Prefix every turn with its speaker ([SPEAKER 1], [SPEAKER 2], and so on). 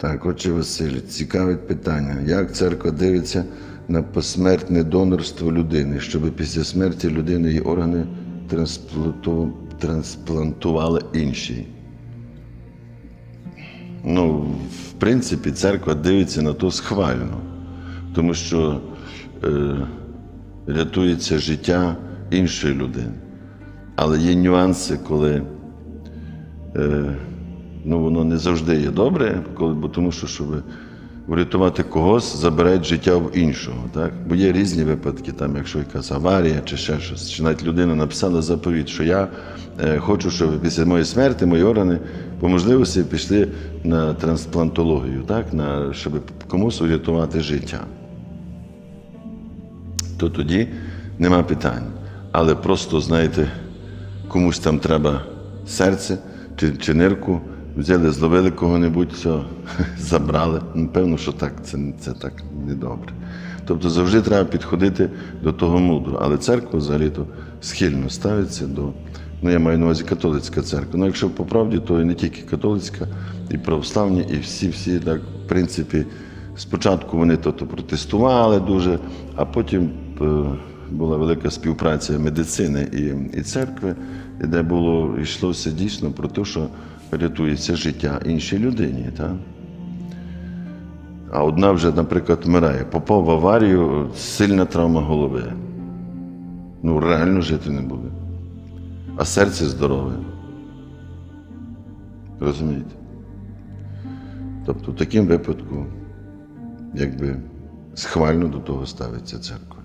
[SPEAKER 1] Так, отче Василь, цікавить питання. Як церква дивиться на посмертне донорство людини, щоб після смерті людини її органи трансплантували інші? Ну, в принципі, церква дивиться на то схвально, тому що е, рятується життя іншої людини. Але є нюанси, коли е, ну, воно не завжди є добре, коли, бо тому що, щоб врятувати когось, забирають життя в іншого. Так? Бо є різні випадки, там, якщо якась аварія чи ще щось, чи навіть людина написала заповідь, що я е, хочу, щоб після моєї смерті мої органи по можливості пішли на трансплантологію, так? на, щоб комусь врятувати життя. То тоді нема питань. Але просто, знаєте, комусь там треба серце чи, чи нирку, взяли, зловили кого-небудь, все, забрали. Ну, Певно, що так, це, це так недобре. Тобто завжди треба підходити до того мудро. Але церква взагалі-то схильно ставиться до. Ну, я маю на увазі католицька церква. Ну, якщо по правді, то і не тільки католицька, і православні, і всі-всі, так, в принципі, спочатку вони то протестували дуже, а потім е, була велика співпраця медицини і, і церкви, де було йшлося дійсно про те, що рятується життя іншій людині. Так? А одна вже, наприклад, вмирає, попав в аварію, сильна травма голови. Ну, реально жити не буде. А серце здорове. Розумієте? Тобто в такому випадку, якби схвально до того ставиться церква.